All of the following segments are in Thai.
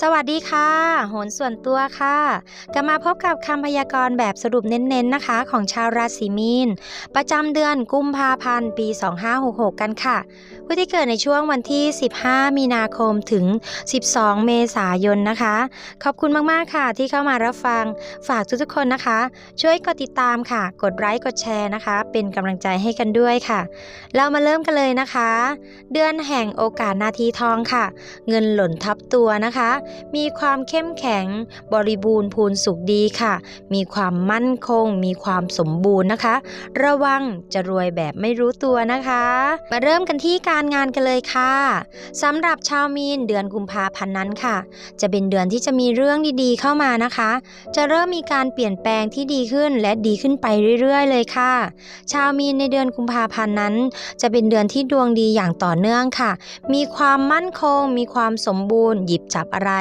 สวัสดีค่ะ โหนส่วนตัวค่ะกลับมาพบกับคำพยากรณ์แบบสรุปเน้นๆนะคะ ของชาวราศีมีน ประจำเดือนกุมภาพันธ์ปี 2566 กันค่ะ ผู้ที่เกิดในช่วงวันที่ 15 มีนาคมถึง 12 เมษายนนะคะ ขอบคุณมากๆค่ะที่เข้ามารับฟัง ฝากทุกๆคนนะคะ ช่วยกดติดตามค่ะ กดไลค์กดแชร์นะคะ เป็นกำลังใจให้กันด้วยค่ะ เรามาเริ่มกันเลยนะคะ เดือนแห่งโอกาสนาทีทองค่ะ เงินหล่นทับตัวนะคะมีความเข้มแข็ง บริบูรณ์พูนสุขดีค่ะ มีความมั่นคง มีความสมบูรณ์นะคะ ระวังจะรวยแบบไม่รู้ตัวนะคะ มาเริ่มกันที่การงานกันเลยค่ะสำหรับชาวมีนเดือนกุมภาพันธ์นั้นค่ะ จะเป็นเดือนที่จะมีเรื่องดีๆ เข้ามานะคะ จะเริ่มมีการเปลี่ยนแปลงที่ดีขึ้นและดีขึ้นไปเรื่อย ๆ เลยค่ะ ชาวมีนในเดือนกุมภาพันธ์นั้น จะเป็นเดือนที่ดวงดีอย่างต่อเนื่องค่ะ มีความมั่นคง มีความสมบูรณ์ หยิบจับอะไร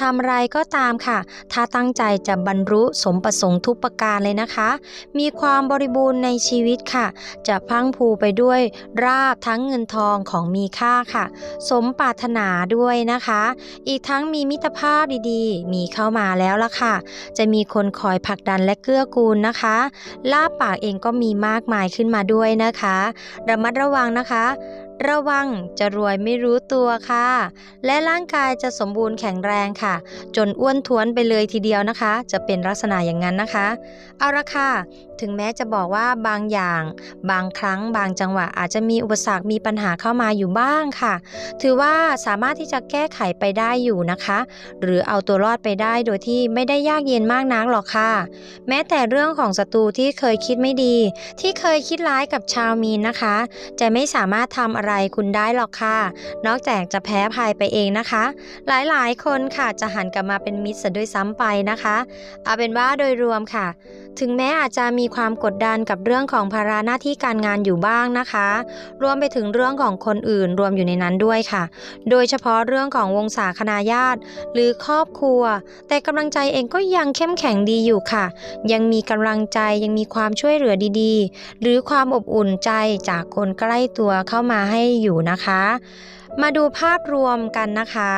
ทำอะไรก็ตามค่ะ ถ้าตั้งใจจะบรรลุสมประสงค์ทุกประการเลยนะคะ มีความบริบูรณ์ในชีวิตค่ะ จะพังพูไปด้วยราบทั้งเงินทองของมีค่าค่ะ สมปรารถนาด้วยนะคะ อีกทั้งมีมิตรภาพดีๆ มีเข้ามาแล้วล่ะค่ะ จะมีคนคอยผลักดันและเกื้อกูลนะคะลาบปากเองก็มีมากมายขึ้นมาด้วยนะคะ ระมัดระวังนะคะ ระวังจะรวยไม่รู้ตัวค่ะ และร่างกายจะสมบูรณ์แข็งแรงค่ะ จนอ้วนท้วนไปเลยทีเดียวนะคะ จะเป็นลักษณะอย่างนั้นนะคะ เอาละค่ะถึงแม้จะบอกว่าบางอย่าง บางครั้ง บางจังหวะอาจจะมีอุปสรรคมีปัญหาเข้ามาอยู่บ้างค่ะ ถือว่าสามารถที่จะแก้ไขไปได้อยู่นะคะ หรือเอาตัวรอดไปได้โดยที่ไม่ได้ยากเย็นมากนักหรอกค่ะ แม้แต่เรื่องของศัตรูที่เคยคิดไม่ดี ที่เคยคิดร้ายกับชาวมีนนะคะ จะไม่สามารถทำอะไรคุณได้หรอกค่ะ นอกจากจะแพ้ภัยไปเองนะคะ หลายๆ คนค่ะจะหันกลับมาเป็นมิตรซะด้วยซ้ำไปนะคะ เอาเป็นว่าโดยรวมค่ะ ถึงแม้อาจจะมีความกดดันกับเรื่องของภาระหน้าที่การงานอยู่บ้างนะคะ รวมไปถึงเรื่องของคนอื่นรวมอยู่ในนั้นด้วยค่ะ โดยเฉพาะเรื่องของวงศาคณาญาติ หรือครอบครัว แต่กำลังใจเองก็ยังเข้มแข็งดีอยู่ค่ะ ยังมีกำลังใจยังมีความช่วยเหลือดีๆ หรือความอบอุ่นใจจากคนใกล้ตัวเข้ามาให้อยู่นะคะ มาดูภาพรวมกันนะคะ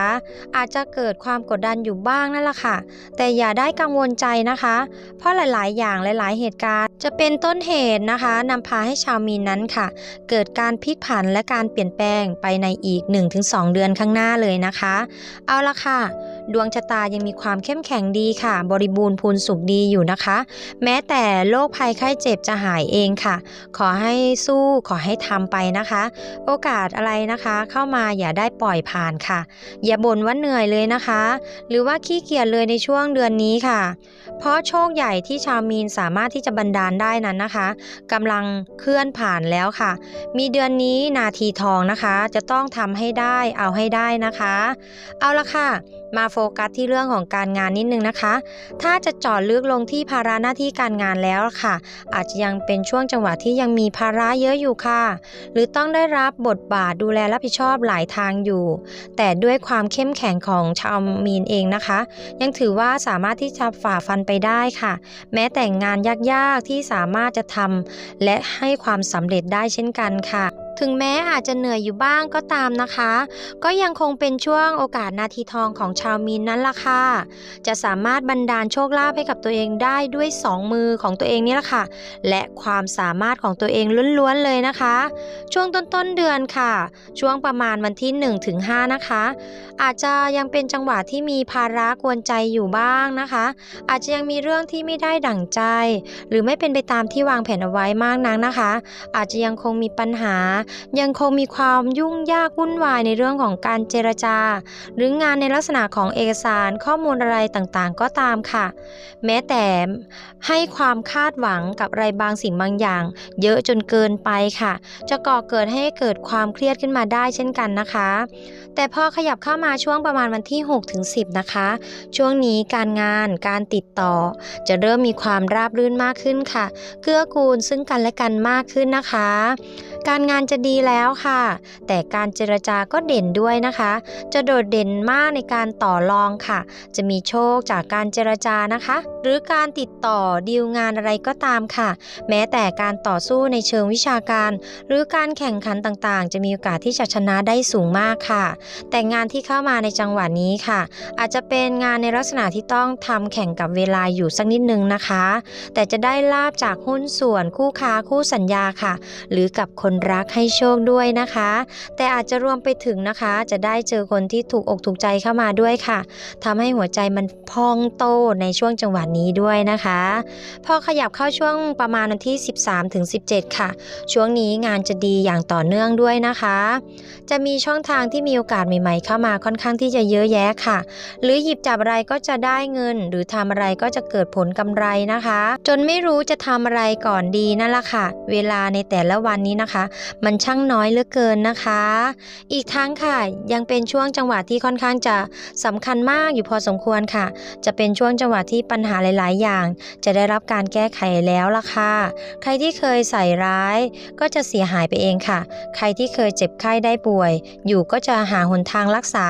อาจจะเกิดความกดดันอยู่บ้างนั่นแหละค่ะ แต่อย่าได้กังวลใจนะคะ เพราะหลายๆ อย่างหลาย ๆ เหตุการณ์ จะเป็นต้นเหตุนะคะนำพาให้ชาวมีนนั้นค่ะ เกิดการพลิกผันและการเปลี่ยนแปลงไปในอีก 1-2 เดือนข้างหน้าเลยนะคะ เอาละค่ะ ดวงชะตายังมีความเข้มแข็งดีค่ะ บริบูรณ์พูนสุขดีอยู่นะคะ แม้แต่โรคภัยไข้เจ็บจะหายเองค่ะ ขอให้สู้ขอให้ทำไปนะคะ โอกาสอะไรนะคะเข้ามาอย่าได้ปล่อยผ่านค่ะ อย่าบ่นว่าเหนื่อยเลยนะคะ หรือว่าขี้เกียจเลยในช่วงเดือนนี้ค่ะ เพราะโชคใหญ่ที่ชาวมีนสามารถที่จะบันดาลได้นั้นนะคะกำลังเคลื่อนผ่านแล้วค่ะ มีเดือนนี้นาทีทองนะคะ จะต้องทำให้ได้เอาให้ได้นะคะ เอาละค่ะ มาโฟกัสที่เรื่องของการงานนิดนึงนะคะ ถ้าจะจาะลึกลงที่ภาระหน้าที่การงานแล้วค่ะ อาจจะยังเป็นช่วงจังหวะที่ยังมีภาระเยอะอยู่ค่ะ หรือต้องได้รับบทบาทดูแลรับผิดชอบหลายทางอยู่ แต่ด้วยความเข้มแข็งของชาวมีนเองนะคะ ยังถือว่าสามารถที่จะฝ่าฟันไปได้ค่ะ แม้แต่งานยากๆที่สามารถจะทำและให้ความสำเร็จได้เช่นกันค่ะ ถึงแม้อาจจะเหนื่อยอยู่บ้างก็ตามนะคะ ก็ยังคงเป็นช่วงโอกาสนาทีทองของชาวมีนนั่นล่ะค่ะ จะสามารถบันดาลโชคลาภให้กับตัวเองได้ด้วยสองมือของตัวเองนี่แหละค่ะ และความสามารถของตัวเองล้วนๆเลยนะคะ ช่วงต้นๆเดือนค่ะ ช่วงประมาณวันที่1ถึง5นะคะ อาจจะยังเป็นจังหวะที่มีภาระกวนใจอยู่บ้างนะคะ อาจจะยังมีเรื่องที่ไม่ได้ดั่งใจ หรือไม่เป็นไปตามที่วางแผนเอาไว้มากนักนะคะ อาจจะยังคงมีปัญหายังคงมีความยุ่งยากวุ่นวายในเรื่องของการเจรจา หรืองานในลักษณะของเอกสารข้อมูลอะไรต่างๆ ก็ตามค่ะ แม้แต่ให้ความคาดหวังกับอะไรบางสิ่งบางอย่าง เยอะจนเกินไปค่ะ จะก่อเกิดให้เกิดความเครียดขึ้นมาได้เช่นกันนะคะ แต่พอขยับเข้ามาช่วงประมาณวันที่6ถึง10 นะคะ ช่วงนี้การงานการติดต่อ จะเริ่มมีความราบรื่นมากขึ้นค่ะ เกื้อกูลซึ่งกันและกันมากขึ้นนะคะ การงานจะดีแล้วค่ะ แต่การเจรจาก็เด่นด้วยนะคะ จะโดดเด่นมากในการต่อรองค่ะ จะมีโชคจากการเจรจานะคะ หรือการติดต่อดีลงานอะไรก็ตามค่ะ แม้แต่การต่อสู้ในเชิงวิชาการ หรือการแข่งขันต่างๆ จะมีโอกาสที่จะชนะได้สูงมากค่ะ แต่งานที่เข้ามาในจังหวะนี้ค่ะ อาจจะเป็นงานในลักษณะที่ต้องทำแข่งกับเวลาอยู่สักนิดนึงนะคะ แต่จะได้ลาบจากหุ้นส่วนคู่ค้าคู่สัญญาค่ะ หรือกับคนรักให้โชคด้วยนะคะ แต่อาจจะรวมไปถึงนะคะ จะได้เจอคนที่ถูกอกถูกใจเข้ามาด้วยค่ะทำให้หัวใจมันพองโตในช่วงจังหวะนี้ด้วยนะคะ พอขยับเข้าช่วงประมาณวันที่ 13-17 ค่ะ ช่วงนี้งานจะดีอย่างต่อเนื่องด้วยนะคะ จะมีช่องทางที่มีโอกาสใหม่ ๆ เข้ามาค่อนข้างที่จะเยอะแยะค่ะ หรือหยิบจับอะไรก็จะได้เงิน หรือทำอะไรก็จะเกิดผลกำไรนะคะ จนไม่รู้จะทำอะไรก่อนดีนั่นแหละค่ะ เวลาในแต่ละวันนี้นะคะมันช่างน้อยเหลือเกินนะคะ อีกทั้งค่ะยังเป็นช่วงจังหวะที่ค่อนข้างจะสำคัญมากอยู่พอสมควรค่ะ จะเป็นช่วงจังหวะที่ปัญหาหลาย ๆ อย่าง จะได้รับการแก้ไขแล้วล่ะค่ะ ใครที่เคยใส่ร้าย ก็จะเสียหายไปเองค่ะ ใครที่เคยเจ็บไข้ได้ป่วย อยู่ก็จะหาหนทางรักษา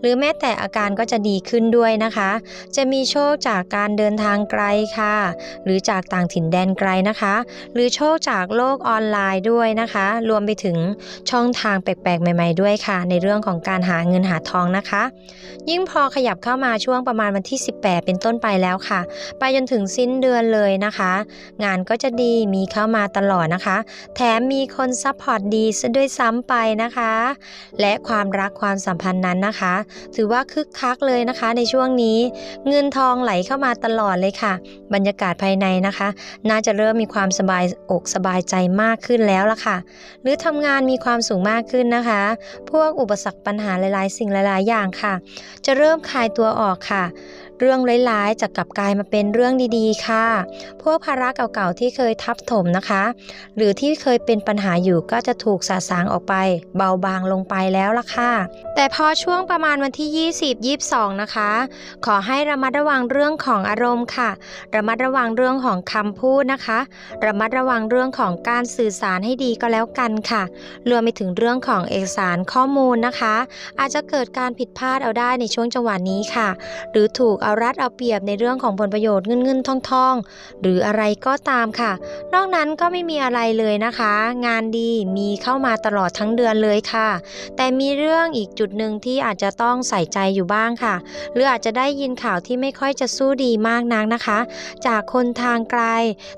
หรือแม้แต่อาการก็จะดีขึ้นด้วยนะคะ จะมีโชคจากการเดินทางไกลค่ะ หรือจากต่างถิ่นแดนไกลนะคะ หรือโชคจากโลกออนไลน์ด้วยนะนะคะ รวมไปถึงช่องทางแปลกๆ ใหม่ ๆด้วยค่ะ ในเรื่องของการหาเงินหาทองนะคะ ยิ่งพอขยับเข้ามาช่วงประมาณวันที่ 18 เป็นต้นไปแล้วค่ะ ไปจนถึงสิ้นเดือนเลยนะคะ งานก็จะดีมีเข้ามาตลอดนะคะ แถมมีคนซัพพอร์ตดีซะด้วยซ้ำไปนะคะ และความรักความสัมพันธ์นั้นนะคะ ถือว่าคึกคักเลยนะคะ ในช่วงนี้เงินทองไหลเข้ามาตลอดเลยค่ะ บรรยากาศภายในนะคะ น่าจะเริ่มมีความสบายอกสบายใจมากขึ้นแล้วล่ะค่ะหรือทำงานมีความสูงมากขึ้นนะคะ พวกอุปสรรคปัญหาหลายๆ สิ่งหลายๆ อย่างค่ะ จะเริ่มคลายตัวออกค่ะ เรื่องร้ายๆจะกลับกลายมาเป็นเรื่องดีๆ ค่ะ พวกภาระเก่าๆ ที่เคยทับถมนะคะ หรือที่เคยเป็นปัญหาอยู่ก็จะถูกสาสางออกไป เบาบางลงไปแล้วล่ะค่ะ แต่พอช่วงประมาณวันที่ 20 22 นะคะ ขอให้ระมัดระวังเรื่องของอารมณ์ค่ะ ระมัดระวังเรื่องของคำพูดนะคะ ระมัดระวังเรื่องของการสื่อสารให้ดีก็แล้วกันค่ะ รวมไปถึงเรื่องของเอกสารข้อมูลนะคะ อาจจะเกิดการผิดพลาดเอาได้ในช่วงจังหวะนี้ค่ะ หรือถูกเอารัดเอาเปรียบในเรื่องของผลประโยชน์เงินเงินทองทองหรืออะไรก็ตามค่ะ นอกนั้นก็ไม่มีอะไรเลยนะคะ งานดีมีเข้ามาตลอดทั้งเดือนเลยค่ะ แต่มีเรื่องอีกจุดหนึ่งที่อาจจะต้องใส่ใจอยู่บ้างค่ะ หรืออาจจะได้ยินข่าวที่ไม่ค่อยจะสู้ดีมากนักนะคะ จากคนทางไกล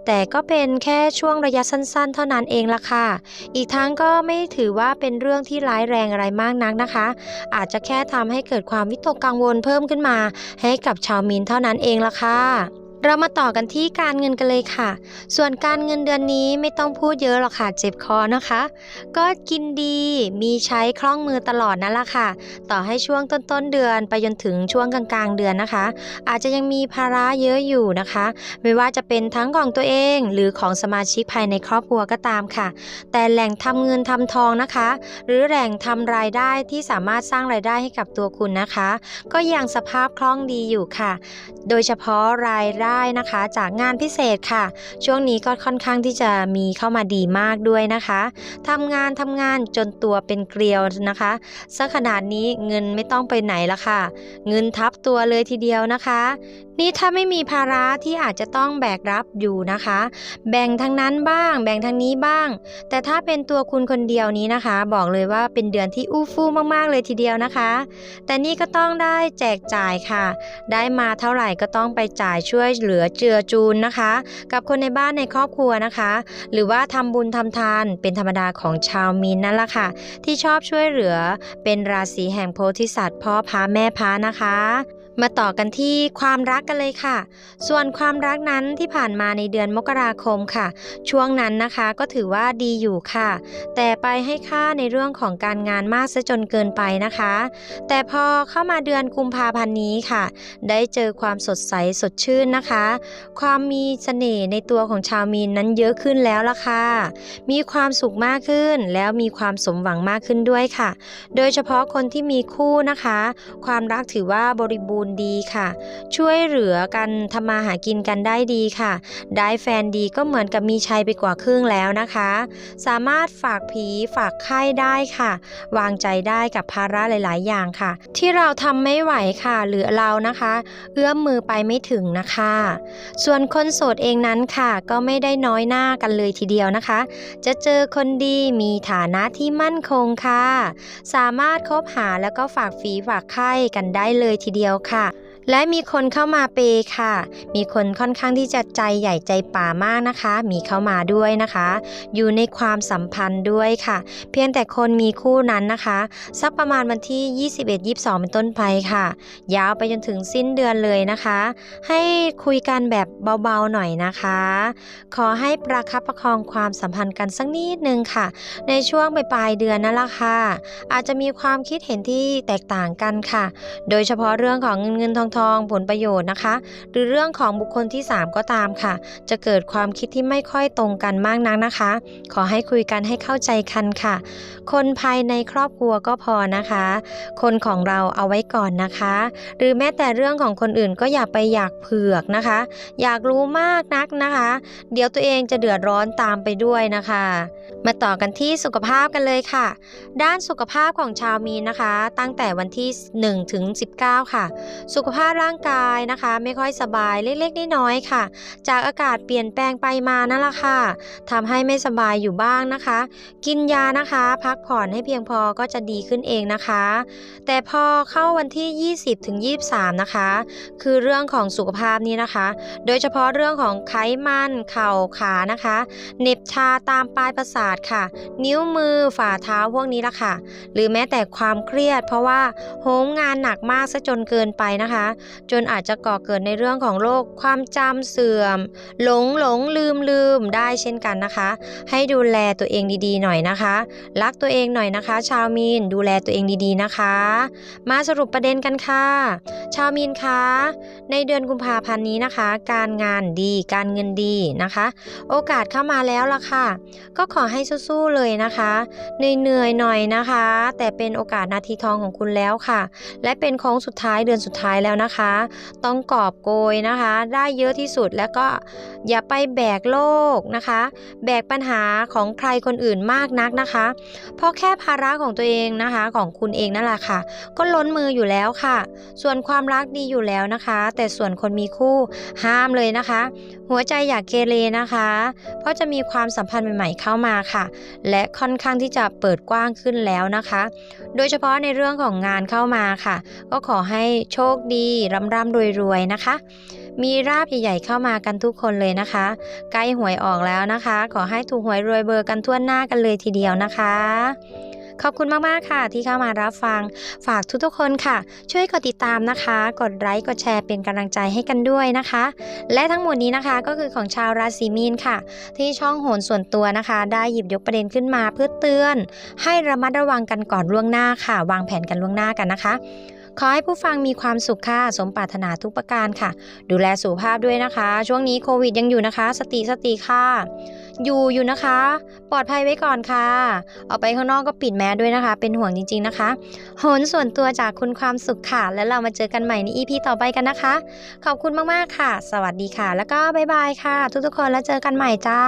แต่ก็เป็นแค่ช่วงระยะสั้น ๆ เท่านั้นเองละค่ะอีกทั้งก็ไม่ถือว่าเป็นเรื่องที่ร้ายแรงอะไรมากนักนะคะ อาจจะแค่ทำให้เกิดความวิตกกังวลเพิ่มขึ้นมา ให้กับชาวมีนเท่านั้นเองละค่ะ เรามาต่อกันที่การเงินกันเลยค่ะ ส่วนการเงินเดือนนี้ไม่ต้องพูดเยอะหรอกค่ะ เจ็บคอนะคะ ก็กินดี มีใช้คล่องมือตลอดนั่นแหละค่ะ ต่อให้ช่วงต้นๆเดือนไปจนถึงช่วงกลางๆเดือนนะคะ อาจจะยังมีภาระเยอะอยู่นะคะ ไม่ว่าจะเป็นทั้งของตัวเองหรือของสมาชิกภายในครอบครัวก็ตามค่ะ แต่แหล่งทำเงินทำทองนะคะ หรือแหล่งทำรายได้ที่สามารถสร้างรายได้ให้กับตัวคุณนะคะ ก็ยังสภาพคล่องดีอยู่ค่ะ โดยเฉพาะรายได้นะคะ จากงานพิเศษค่ะ ช่วงนี้ก็ค่อนข้างที่จะมีเข้ามาดีมากด้วยนะคะทำงานทำงานจนตัวเป็นเกลียวนะคะสักขนาดนี้เงินไม่ต้องไปไหนละค่ะ เงินทับตัวเลยทีเดียวนะคะ นี่ถ้าไม่มีภาระที่อาจจะต้องแบกรับอยู่นะคะ แบ่งทางนั้นบ้าง แบ่งทางนี้บ้าง แต่ถ้าเป็นตัวคุณคนเดียวนี้นะคะ บอกเลยว่าเป็นเดือนที่อู้ฟู่มากๆเลยทีเดียวนะคะ แต่นี่ก็ต้องได้แจกจ่ายค่ะ ได้มาเท่าไหร่ก็ต้องไปจ่ายช่วยเหลือเจือจูนนะคะ กับคนในบ้านในครอบครัวนะคะ หรือว่าทำบุญทำทานเป็นธรรมดาของชาวมีนนั่นแหละค่ะ ที่ชอบช่วยเหลือเป็นราศีแห่งโพธิสัตว์พ่อพาแม่พานะคะ มาต่อกันที่ความรักกันเลยค่ะ ส่วนความรักนั้นที่ผ่านมาในเดือนมกราคมค่ะ ช่วงนั้นนะคะก็ถือว่าดีอยู่ค่ะ แต่ไปให้ค่าในเรื่องของการงานมากซะจนเกินไปนะคะ แต่พอเข้ามาเดือนกุมภาพันธ์นี้ค่ะ ได้เจอความสดใสสดชื่นนะคะ ความมีเสน่ห์ในตัวของชาวมีนนั้นเยอะขึ้นแล้วล่ะค่ะ มีความสุขมากขึ้น แล้วมีความสมหวังมากขึ้นด้วยค่ะ โดยเฉพาะคนที่มีคู่นะคะ ความรักถือว่าบริบูรณ์ญดีค่ะ ช่วยเหลือกันทำมาหากินกันได้ดีค่ะ ได้แฟนดีก็เหมือนกับมีชัยไปกว่าครึ่งแล้วนะคะ สามารถฝากผีฝากไข้ได้ค่ะ วางใจได้กับภาระหลาย ๆ อย่างค่ะ ที่เราทำไม่ไหวค่ะ หรือเรานะคะ เอื้อมมือไปไม่ถึงนะคะ ส่วนคนโสดเองนั้นค่ะ ก็ไม่ได้น้อยหน้ากันเลยทีเดียวนะคะ จะเจอคนดีมีฐานะที่มั่นคงค่ะ สามารถคบหาแล้วก็ฝากฝีฝากไข่กันได้เลยทีเดียวค่ะค่ะ และมีคนเข้ามาเปย์ค่ะ มีคนค่อนข้างที่จะใจใหญ่ใจป่ามากนะคะ มีเข้ามาด้วยนะคะ อยู่ในความสัมพันธ์ด้วยค่ะ เพียงแต่คนมีคู่นั้นนะคะสักประมาณวันที่ 21-22 เป็นต้นไปค่ะ ยาวไปจนถึงสิ้นเดือนเลยนะคะ ให้คุยกันแบบเบาๆหน่อยนะคะ ขอให้ประคับประคองความสัมพันธ์กันสักนิดนึงค่ะ ในช่วงปลายเดือนนั่นแหละค่ะ อาจจะมีความคิดเห็นที่แตกต่างกันค่ะ โดยเฉพาะเรื่องของเงินเงินทองทองผลประโยชน์นะคะ หรือเรื่องของบุคคลที่ 3 ก็ตามค่ะ จะเกิดความคิดที่ไม่ค่อยตรงกันมากนักนะคะ ขอให้คุยกันให้เข้าใจกันค่ะ คนภายในครอบครัวก็พอนะคะ คนของเราเอาไว้ก่อนนะคะ หรือแม้แต่เรื่องของคนอื่นก็อย่าไปอยากเผือกนะคะ อยากรู้มากนักนะคะ เดี๋ยวตัวเองจะเดือดร้อนตามไปด้วยนะคะ มาต่อกันที่สุขภาพกันเลยค่ะ ด้านสุขภาพของชาวมีนนะคะ ตั้งแต่วันที่ 1 ถึง 19 ค่ะ สุขภาพาร่างกายนะคะ ไม่ค่อยสบายเล็กๆน้อยๆค่ะ จากอากาศเปลี่ยนแปลงไปมานั่นแหละค่ะทำให้ไม่สบายอยู่บ้างนะคะ กินยานะคะ พักผ่อนให้เพียงพอก็จะดีขึ้นเองนะคะ แต่พอเข้าวันที่ 20ถึง23 นะคะ คือเรื่องของสุขภาพนี้นะคะ โดยเฉพาะเรื่องของไขมันเข่าขานะคะเน็บชาตามปลายประสาทค่ะ นิ้วมือฝ่าเท้าพวกนี้ละค่ะ หรือแม้แต่ความเครียด เพราะว่าโหมงานหนักมากซะจนเกินไปนะคะจนอาจจะก่อเกิดในเรื่องของโรคความจำเสื่อม หลงหลงลืมลืมได้เช่นกันนะคะ ให้ดูแลตัวเองดีๆ หน่อยนะคะ รักตัวเองหน่อยนะคะ ชาวมีนดูแลตัวเองดีๆนะคะ มาสรุปประเด็นกันค่ะ ชาวมีนคะในเดือนกุมภาพันธ์นี้นะคะ การงานดีการเงินดีนะคะ โอกาสเข้ามาแล้วล่ะค่ะ ก็ขอให้สู้ๆเลยนะคะเหนื่อยๆหน่อยนะคะ แต่เป็นโอกาสนาทีทองของคุณแล้วค่ะ และเป็นโค้งสุดท้ายเดือนสุดท้ายแล้วนะคะ ต้องกอบโกยนะคะ ได้เยอะที่สุดแล้วก็อย่าไปแบกโลกนะคะ แบกปัญหาของใครคนอื่นมากนักนะคะ เพราะแค่ภาระของตัวเองนะคะของคุณเองนั่นแหละค่ะ ก็ล้นมืออยู่แล้วค่ะ ส่วนความรักดีอยู่แล้วนะคะ แต่ส่วนคนมีคู่ห้ามเลยนะคะ หัวใจอยากเกเรนะคะ เพราะจะมีความสัมพันธ์ใหม่ ๆ เข้ามาค่ะ และค่อนข้างที่จะเปิดกว้างขึ้นแล้วนะคะ โดยเฉพาะในเรื่องของงานเข้ามาค่ะ ก็ขอให้โชคดีร่ำร่ำรวยรวยๆนะคะ มีราบใหญ่ๆเข้ามากันทุกคนเลยนะคะ ใกล้หวยออกแล้วนะคะ ขอให้ถูกหวยรวยเบอร์กันทั่วหน้ากันเลยทีเดียวนะคะ ขอบคุณมาก ๆ ค่ะ ที่เข้ามารับฟัง ฝากทุกๆคนค่ะ ช่วยกดติดตามนะคะ กดไลค์ กดแชร์เป็นกำลังใจให้กันด้วยนะคะ และทั้งหมดนี้นะคะก็คือของชาวราศีมีนค่ะ ที่ช่องโหนส่วนตัวนะคะ ได้หยิบยกประเด็นขึ้นมาเพื่อเตือน ให้ระมัดระวังกันก่อนล่วงหน้าค่ะ วางแผนกันล่วงหน้ากันนะคะขอให้ผู้ฟังมีความสุขค่ะ สมปรารถนาทุกประการค่ะ ดูแลสุขภาพด้วยนะคะ ช่วงนี้โควิดยังอยู่นะคะ สติสติค่ะอยู่อยู่นะคะ ปลอดภัยไว้ก่อนค่ะออกไปข้างนอกก็ปิดแมสด้วยนะคะ เป็นห่วงจริง ๆนะคะโหนส่วนตัวจากคุณความสุขค่ะ แล้วเรามาเจอกันใหม่ใน EP ต่อไปกันนะคะ ขอบคุณมากๆค่ะ สวัสดีค่ะ แล้วก็บ๊ายบายค่ะ ทุกๆคนแล้วเจอกันใหม่จ้า